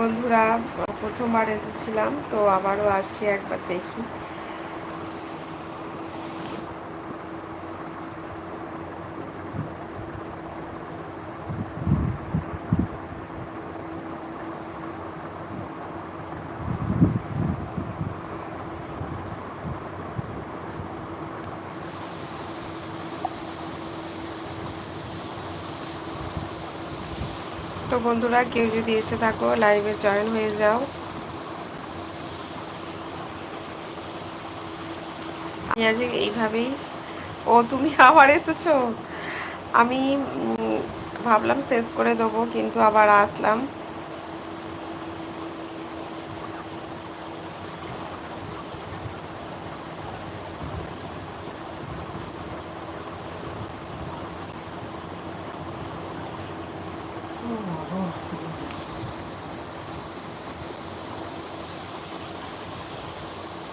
বন্ধুরা প্রথমবার এসেছিলাম তো আবারও আসছি একবার দেখি। বন্ধুরা, কেউ যদি এসে থাকো লাইভে জয়েন হয়ে যাও। এইভাবেই। ও, তুমি আবার এসেছ? আমি ভাবলাম শেষ করে দেবো, কিন্তু আবার আসলাম।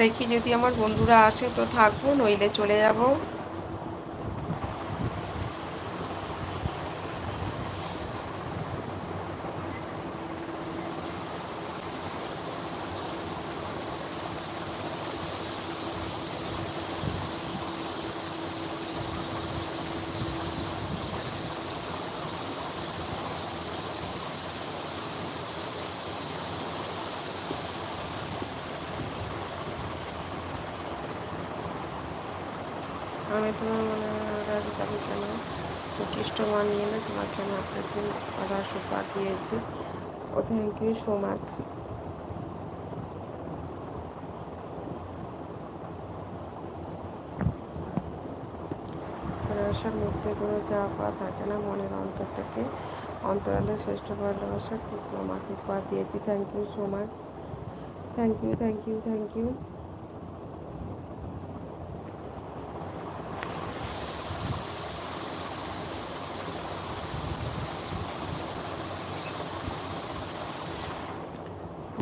দেখি যদি আমার বন্ধুরা আসে তো থাকব নইলে চলে যাব। আমি তোমার মনে রাজি যাবে কেন উৎকৃষ্ট মান নিয়ে না? তোমাকে আমি আপনার দিন আবার সুপার দিয়েছি ও থ্যাংক ইউ সো মাচ ভালোবাসার মধ্যে কোনো যাওয়া পাওয়া থাকে না মনের অন্তর থেকে অন্তরালের শ্রেষ্ঠ ভালোবাসা খুব আমাকে পাওয়া দিয়েছি। Thank you so much thank you thank you thank you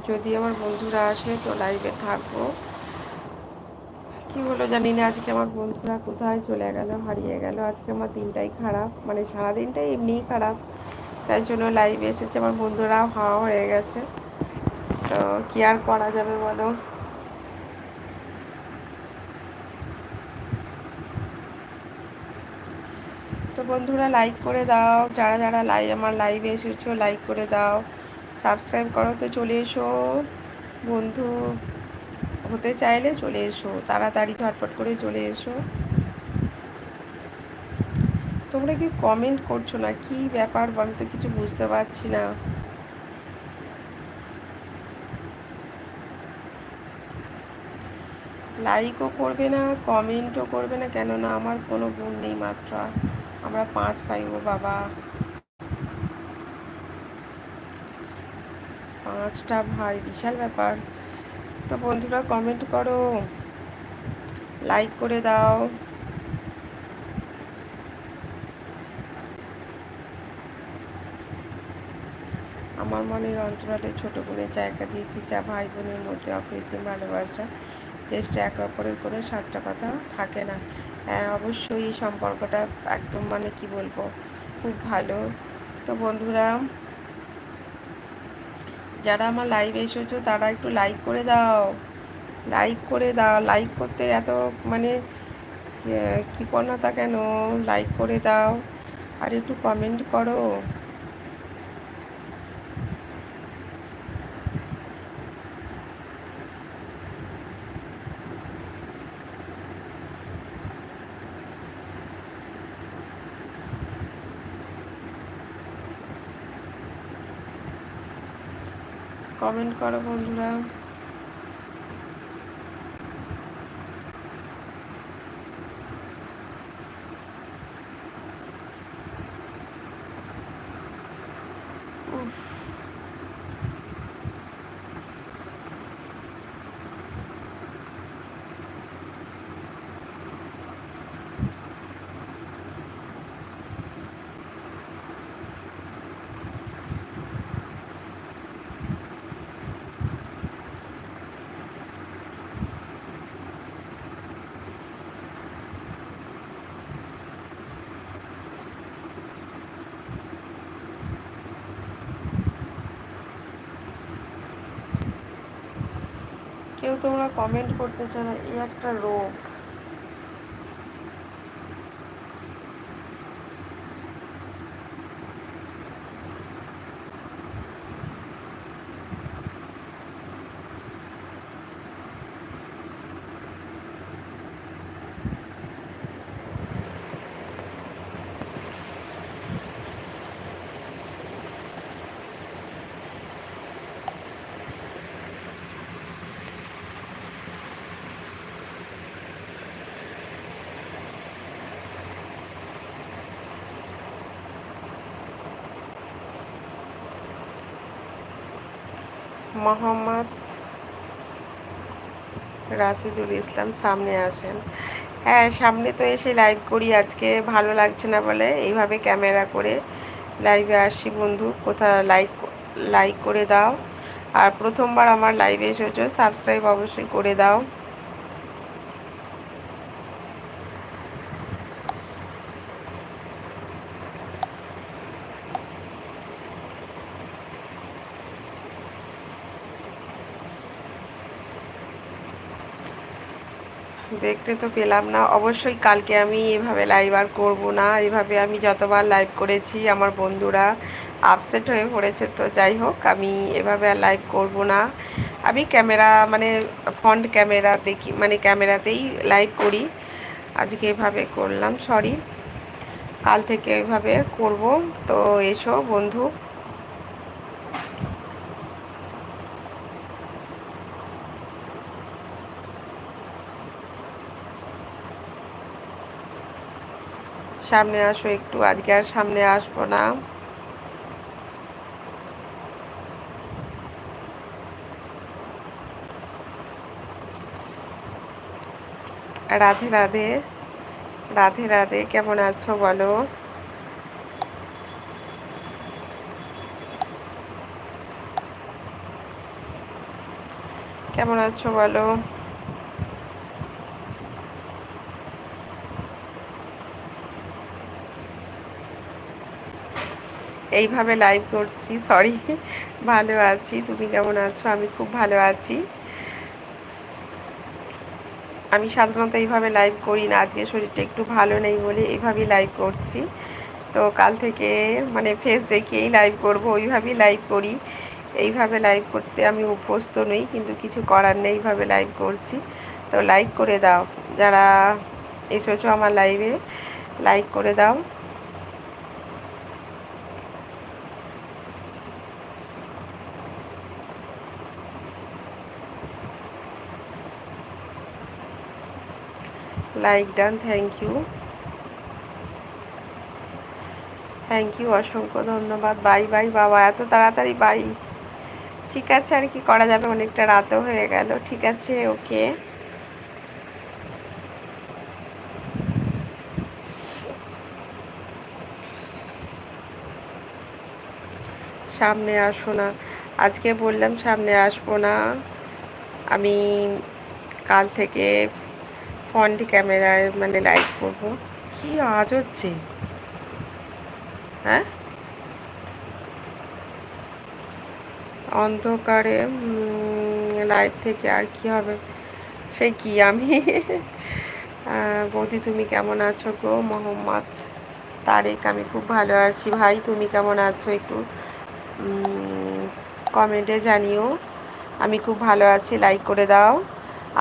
যদি আমার বন্ধুরা আসে তো লাইভে থাকব। কি হলো জানি না, আজকে আমার বন্ধুরা কোথায় চলে গেল, হারিয়ে গেল। আজকে আমার দিনটাই খারাপ মানে সারাদিনটাই এমনিই খারাপ। তাই জন্য লাইভে এসেছে, আমার বন্ধুরাও হাওয়া হয়ে গেছে। তো কি আর করা যাবে বলো? তো বন্ধুরা লাইক করে দাও, যারা যারা লাইভ আমার লাইভে এসেছ লাইক করে দাও। সাবস্ক্রাইব করো তো চলে এসো। বন্ধু হতে চাইলে চলে এসো, তাড়াতাড়ি ঝটপট করে চলে এসো। তোমরা কি কমেন্ট করছ না? কি ব্যাপার আমি তো, কিছু বুঝতে পারছি না। লাইকও করবে না কমেন্টও করবে না, কেননা আমার কোনো গুণ নেই মাত্র। আমরা পাঁচ পাইব, বাবা। পাঁচটা ভাই, বিশাল ব্যাপার। তো বন্ধুরা কমেন্ট করো লাইক করে দাও। আমার মনের অন্তরালে ছোট বোনের জায়গা দিয়েছি যা ভাই বোনের মধ্যে অকৃত্রিম ভালোবাসা। চেষ্টা একে অপরের কোনো সাতটা কথা থাকে না। হ্যাঁ অবশ্যই এই সম্পর্কটা একদম মানে কি বলব? খুব ভালো। তো বন্ধুরা যারা আমার লাইভে এসেছ, তারা একটু লাইক করে দাও। লাইক করে দাও। লাইক করতে এত মানে কৃপণতা কেন? লাইক করে দাও। আর একটু কমেন্ট করো। কমেন্ট করো বন্ধুরা। তোমরা কমেন্ট করতে চাও না এই একটা রোগ। মোহাম্মদ রাশিদুল ইসলাম সামনে আসেন। হ্যাঁ সামনে তো এসে লাইভ করি আজকে, ভালো লাগছে না বলে। এইভাবে ক্যামেরা করে লাইভে আসি বন্ধু কোথা লাইক লাইক করে দাও। আর প্রথমবার আমার লাইভে এসেছ সাবস্ক্রাইব অবশ্যই করে দাও। দেখতে তো পেলাম না। অবশ্যই কালকে আমি এভাবে লাইভ আর করব না। এভাবে আমি যতবার লাইভ করেছি আমার বন্ধুরা আপসেট হয়ে পড়েছে। তো যাই হোক, আমি এভাবে আর লাইভ করব না। আমি ক্যামেরা মানে ফ্রন্ট ক্যামেরা দেখি মানে ক্যামেরাতেই লাইভ করি। আজকে এভাবে করলাম সরি কাল থেকে এভাবে করব। তো এসো বন্ধু। সামনে আসো একটু, আজকে আর সামনে আসব না। রাধে রাধে। রাধে রাধে, কেমন আছো বলো? কেমন আছো বলো? এইভাবে লাইভ করছি সরি ভালো আছি, তুমি কেমন আছো? আমি খুব ভালো আছি। আমি সাধারণত এইভাবে লাইভ করি না, আজকে শরীরটা একটু ভালো নেই বলে এইভাবেই লাইভ করছি। তো কাল থেকে মানে ফেস দেখিয়েই লাইভ করব, ওইভাবেই লাইভ করি। এইভাবে লাইভ করতে আমি অভ্যস্ত নই, কিন্তু কিছু করার নেই, এইভাবে লাইভ করছি। তো লাইক করে দাও, যারা এসেছ আমার লাইভে লাইক করে দাও। Like done thank you thank you অসংখ্য ধন্যবাদ। বাই বাই বাবা, এত তাড়াতাড়ি বাই ঠিক আছে, আর কি করা যাবে? অনেকটা রাতও হয়ে গেল। ঠিক আছে ওকে সামনে আসো না। আজকে বললাম সামনে আসব না। আমি কাল থেকে ফ্রন্ট ক্যামেরায় মানে লাইভ করব। কি আওয়াজ হচ্ছে? হ্যাঁ? অন্ধকারে লাইভ থেকে আর কি হবে? সে কি আমি? বৌদি তুমি কেমন আছো গো? মোহাম্মদ তারেক আমি খুব ভালো আছি। ভাই তুমি কেমন আছো একটু? কমেন্টে জানিও। আমি খুব ভালো আছি। লাইক করে দাও।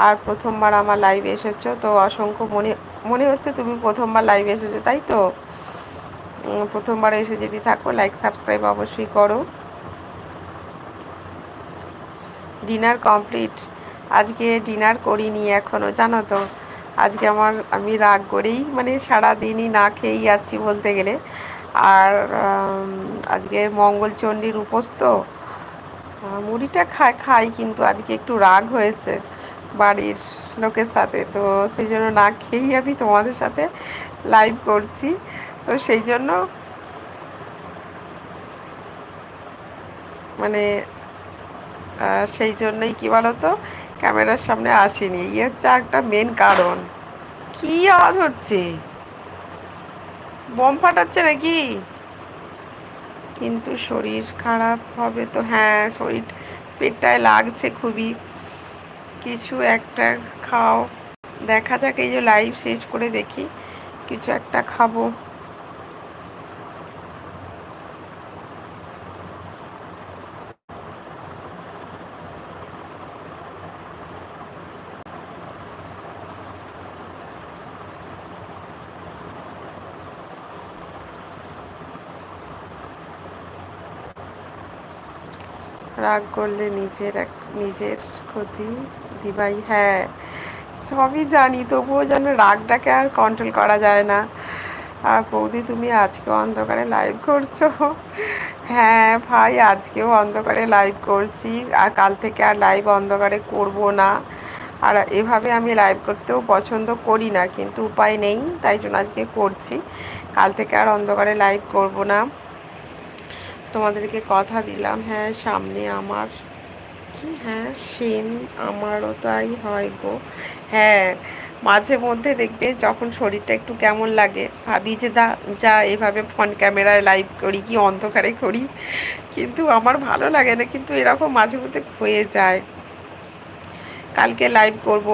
আর প্রথমবার আমার লাইভ এসেছ, তো অসংখ্য মনে মনে হচ্ছে তুমি প্রথমবার লাইভ এসেছ, তাই তো? প্রথমবার এসে যদি থাকো লাইক সাবস্ক্রাইব অবশ্যই করো। ডিনার কমপ্লিট আজকে ডিনার করিনি এখনও জানো তো? আজকে আমার, আমি রাগ করেই মানে সারা দিনই না খেয়েই যাচ্ছি বলতে গেলে। আর আজকে মঙ্গলচণ্ডীর উপোস তো। মুড়িটা খাই খাই, কিন্তু আজকে একটু রাগ হয়েছে। বাড়ির লোকের সাথে। তো সেই জন্য না খেয়েই আমি তোমাদের সাথে লাইভ করছি। তো সেই জন্য মানে সেই জন্যই কী বলতো, ক্যামেরার সামনে আসিনি। ইয়ে হচ্ছে একটা মেন কারণ। কি আওয়াজ হচ্ছে? বোম ফাটাচ্ছে নাকি? কিন্তু শরীর খারাপ হবে তো হ্যাঁ শরীর পেটটায় লাগছে খুবই। কিছু একটা খাও। দেখা যাক এই যে লাইভ শেষ করে দেখি। কিছু একটা খাব। রাগ করলে নিজের এক নিজের ক্ষতি দিবাই হ্যাঁ। সবই জানি, তবুও যেন রাগটাকে আর কন্ট্রোল করা যায় না। আর বৌদি, তুমি আজকেও অন্ধকারে লাইভ করছ। হ্যাঁ ভাই, আজকেও অন্ধকারে লাইভ করছি। আর কাল থেকে আর লাইভ অন্ধকারে করব না। আর এভাবে আমি লাইভ করতেও পছন্দ করি না, কিন্তু উপায় নেই, তাই জন্য আজকে করছি। কাল থেকে আর অন্ধকারে লাইভ করব না। তোমাদেরকে কথা দিলাম হ্যাঁ সামনে আমার। কি হ্যাঁ সেম, আমারও তাই হয় গো। হ্যাঁ মাঝে মধ্যে দেখবে যখন শরীরটা একটু কেমন লাগে, ভাবি যে, দা, যা, এভাবে ফোন ক্যামেরায় লাইভ করি, কি অন্ধকারে করি। কিন্তু আমার ভালো লাগে না, কিন্তু এরকম মাঝে মধ্যে হয়ে যায়। কালকে লাইভ করব,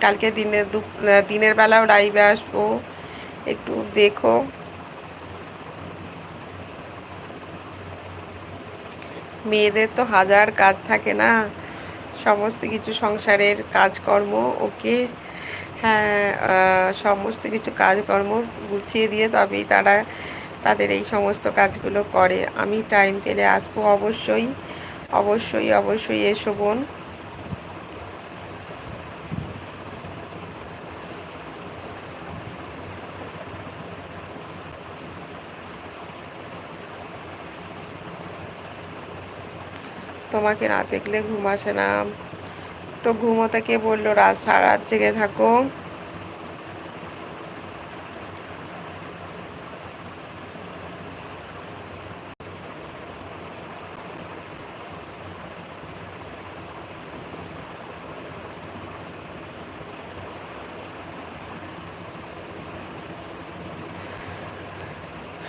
কালকে দিনে দু দিনের বেলাও লাইভে আসব, একটু দেখো। মেয়েদের তো হাজার কাজ থাকে না। সমস্ত কিছু সংসারের কাজকর্ম, ওকে হ্যাঁ সমস্ত কিছু কাজকর্ম গুছিয়ে দিয়ে তবেই তারা তাদের এই সমস্ত কাজগুলো করে। আমি টাইম পেলে আসব অবশ্যই। অবশ্যই অবশ্যই এসো বোন। তোমাকে না দেখলে ঘুম আসে না। তো ঘুমোতে কে বলল, রাত সারা জেগে থাকো।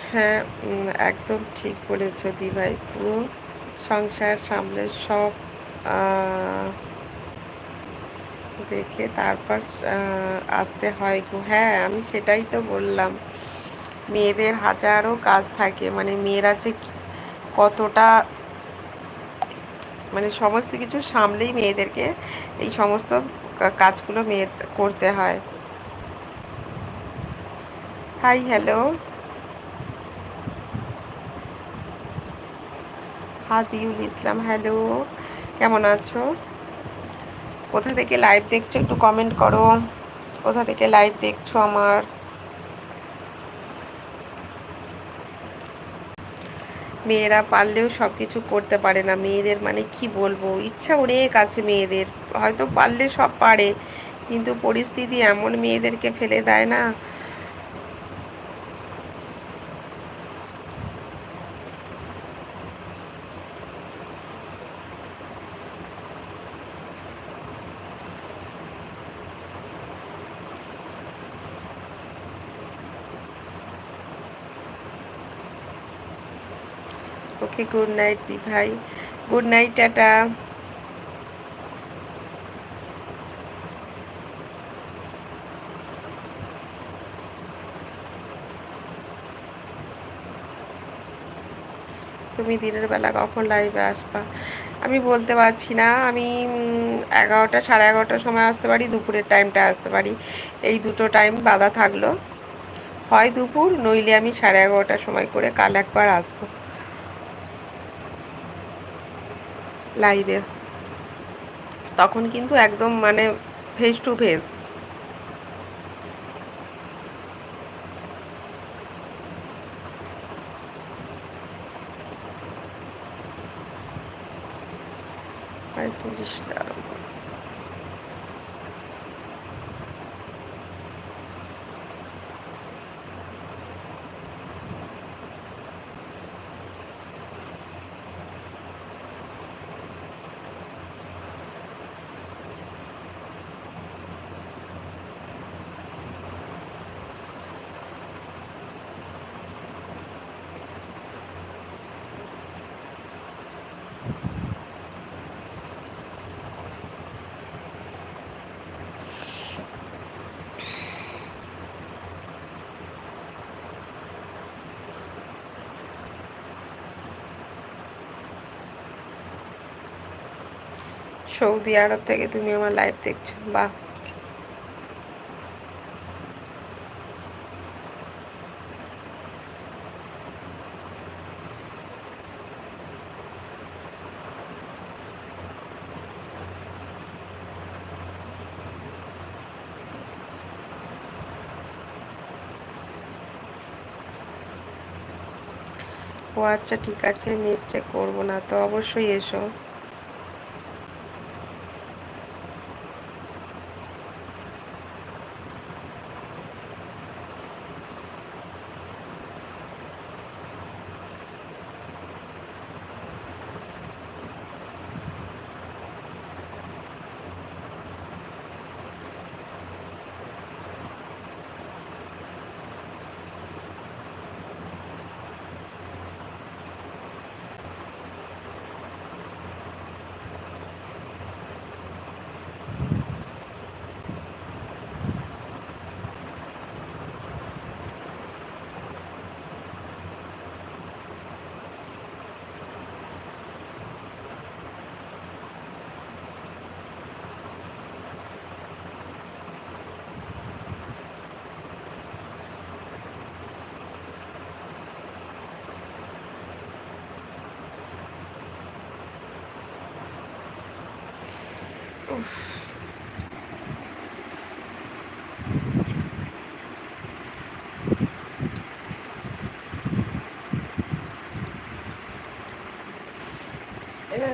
হ্যাঁ একদম ঠিক বলেছ দিভাই, পুরো সংসার সামলে সব দেখে তারপর আসতে হয় গো। হ্যাঁ আমি সেটাই তো বললাম। মেয়েদের হাজারো কাজ থাকে মানে মেয়েরা যে কতটা মানে সমস্ত কিছু সামলেই মেয়েদেরকে এই সমস্ত কাজগুলো মেয়ের করতে হয়। Hi hello Hadiul Islam, hello, কেমন আছো? কোথা থেকে লাইভ দেখছ একটু কমেন্ট করো। কোথা থেকে লাইভ দেখছ আমার? মেয়েরা পারলেও সব কিছু করতে পারে না, মেয়েদের মানে কি বলব? ইচ্ছা অনেক আছে মেয়েদের, হয়তো পারলে সব পারে, কিন্তু পরিস্থিতি এমন মেয়েদেরকে ফেলে দেয় না। ওকে গুড নাইট দি ভাই। Good night tata. তুমি দিনের বেলা কখন লাইভে আসবা? আমি বলতে পারছি না। আমি এগারোটা, সাড়ে এগারোটার সময় আসতে পারি, দুপুরের টাইমটা আসতে পারি। এই দুটো টাইম বাধা থাকল। হয় দুপুর, নইলে আমি সাড়ে এগারোটার সময় করে কাল একবার আসব। লাইভে তখন কিন্তু একদম মানে face to face Islam Saudi Arab থেকে তুমি আমার লাইভ দেখছ, বাহ। ও আচ্ছা ঠিক আছে মিস্টেক করব না, তো অবশ্যই এসো।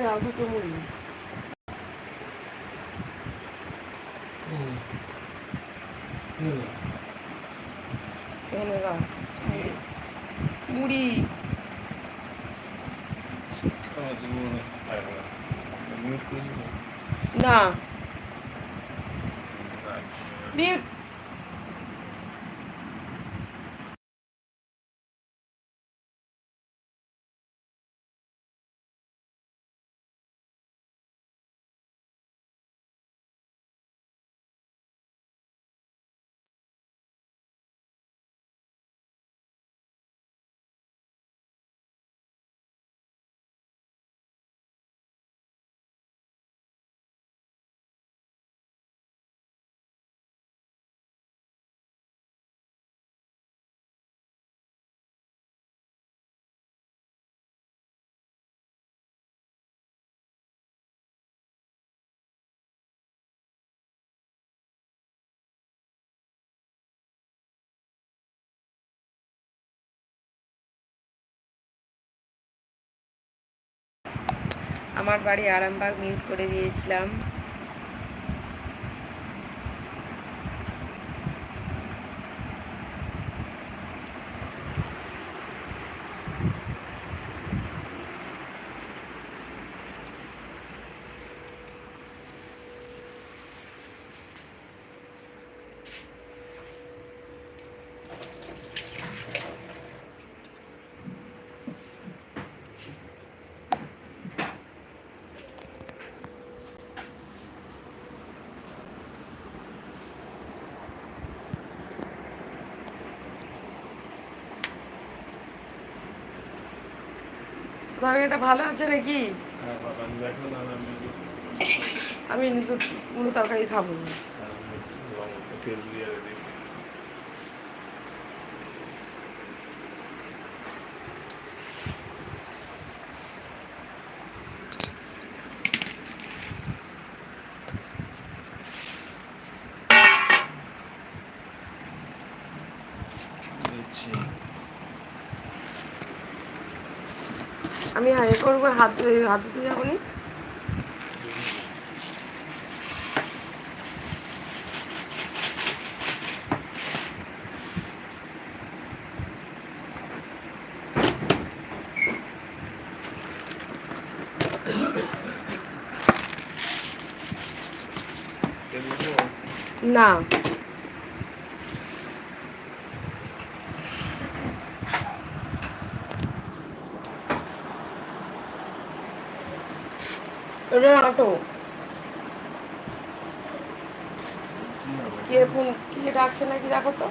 নাও দুটো মুড়ি এনে নাও মুড়ি মুড়ি না মিউট আমার বাড়ি আরামবাগ মিউট করে দিয়েছিলাম। তরকারিটা ভালো আছে নাকি? আমি কিন্তু কোনো তরকারি খাব। না তেল দিয়ে আমি হাই করব হাত হাত ধুতে যাব নি। তেল দেবো না। এটা অটো কে ফোন কে ডাকছে নাকি দেখো তো।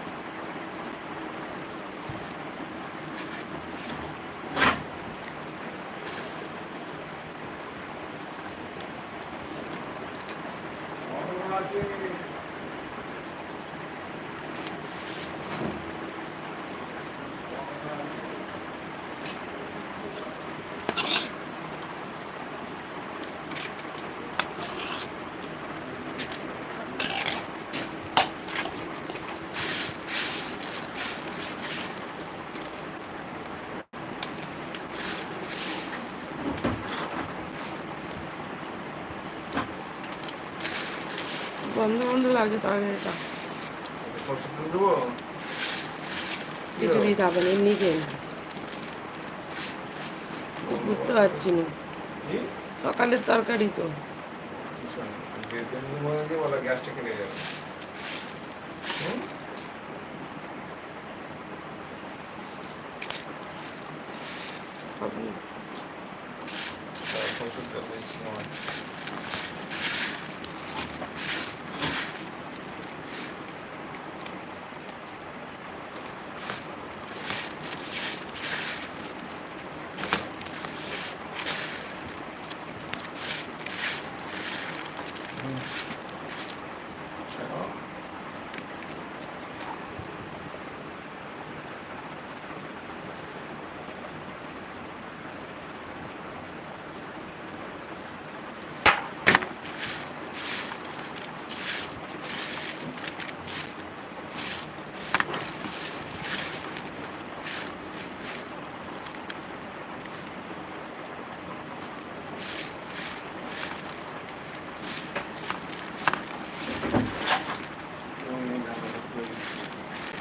গন্ধ গন্ধ লাগছে তরকারিটা কিছু দিতে হবে না এমনি খেয়ে বুঝতে পারছি না সকালের তরকারি তো সব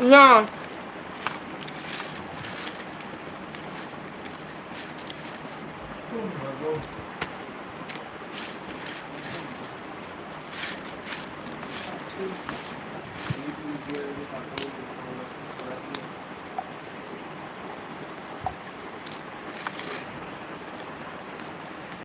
Yeah.